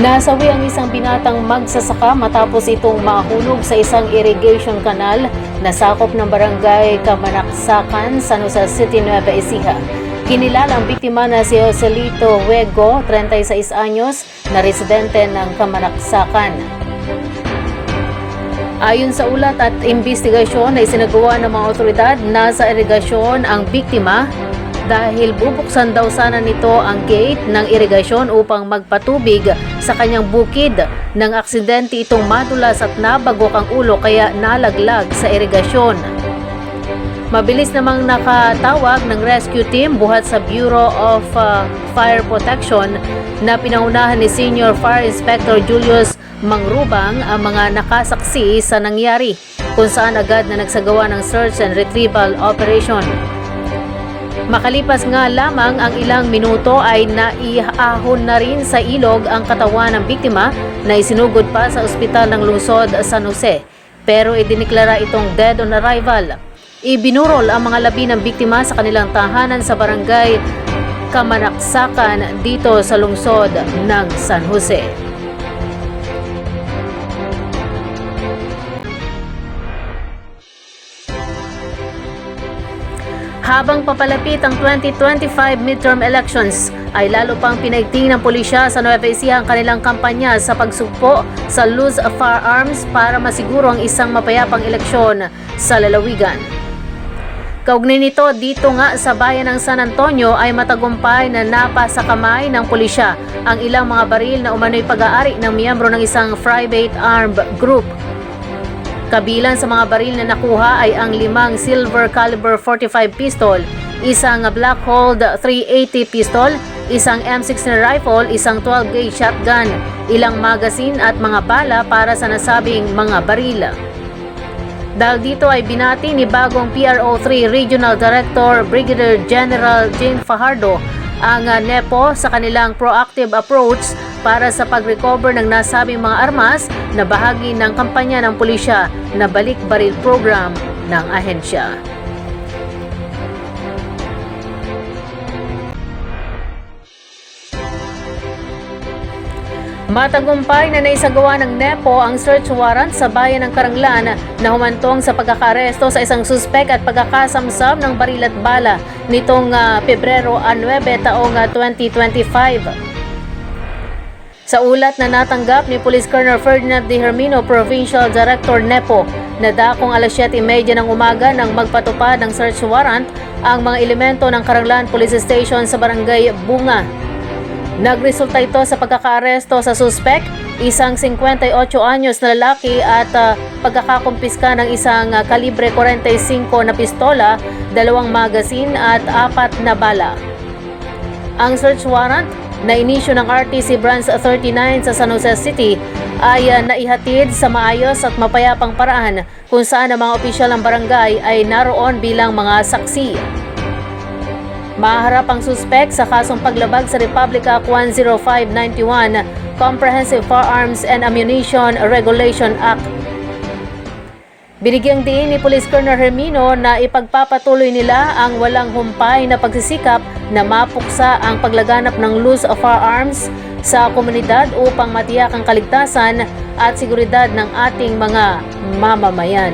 Nasawi ang isang binatang magsasaka matapos itong mahulog sa isang irrigation canal na sakop ng barangay Kamanaksakan, San Jose City, Nueva Ecija. Kinilala ang biktima na si Joselito Huego, 36 anyos, na residente ng Kamanaksakan. Ayon sa ulat at investigasyon na isinagawa ng mga otoridad, nasa irigasyon ang biktima dahil bubuksan daw sana nito ang gate ng irigasyon upang magpatubig sa kanyang bukid. Nang aksidente itong madulas at nabagok ang ulo kaya nalaglag sa irigasyon. Mabilis namang nakatawag ng rescue team buhat sa Bureau of uh, Fire Protection na pinaunahan ni Senior Fire Inspector Julius Mangrubang ang mga nakasaksi sa nangyari kung saan agad na nagsagawa ng search and retrieval operation. Makalipas nga lamang ang ilang minuto ay naiahon na rin sa ilog ang katawan ng biktima na isinugod pa sa ospital ng lungsod San Jose. Pero idiniklara itong dead on arrival. Ibinurol ang mga labi ng biktima sa kanilang tahanan sa barangay Kamanaksakan dito sa lungsod ng San Jose. Habang papalapit ang 2025 midterm elections, ay lalo pang pinaigting ng pulisya sa Nueva Ecija ang kanilang kampanya sa pagsugpo sa Luz Firearms para masiguro ang isang mapayapang eleksyon sa lalawigan. Kaugnay nito, dito nga sa bayan ng San Antonio ay matagumpay na napa sa kamay ng pulisya ang ilang mga baril na umano'y pag-aari ng miyembro ng isang private armed group Kabilang sa mga baril na nakuha ay ang limang silver caliber 45 pistol, isang Black Hold 380 pistol, isang M16 rifle, isang 12 gauge shotgun, ilang magazine at mga bala para sa nasabing mga baril. Dahil dito ay binati ni bagong PRO3 Regional Director Brigadier General Jane Fajardo ang NEPO sa kanilang proactive approach para sa pag-recover ng nasabing mga armas na bahagi ng kampanya ng pulisya na balik baril program ng ahensya. Matagumpay na naisagawa ng NEPO ang search warrant sa bayan ng Karanglan na humantong sa pagkakaresto sa isang suspek at pagkakasamsam ng baril at bala nitong uh, Pebrero 9 taong uh, 2025. Sa ulat na natanggap ni Police Colonel Ferdinand De Hermino, Provincial Director NEPO, na dakong alas 7.30 ng umaga nang magpatupad ng search warrant ang mga elemento ng Karanglan Police Station sa Barangay Bunga, Nagresulta ito sa pagkakaaresto sa suspek, isang 58 anyos na lalaki at uh, pagkakakumpiska ng isang uh, kalibre 45 na pistola, dalawang magazine at apat na bala. Ang search warrant na inisyo ng RTC Branch 39 sa San Jose City ay uh, naihatid sa maayos at mapayapang paraan kung saan ang mga opisyal ng barangay ay naroon bilang mga saksi. Maharap ang suspek sa kasong paglabag sa Republic Act 10591, Comprehensive Firearms and Ammunition Regulation Act. Binigyang diin ni Police Colonel Hermino na ipagpapatuloy nila ang walang humpay na pagsisikap na mapuksa ang paglaganap ng loose of firearms sa komunidad upang matiyak ang kaligtasan at seguridad ng ating mga mamamayan.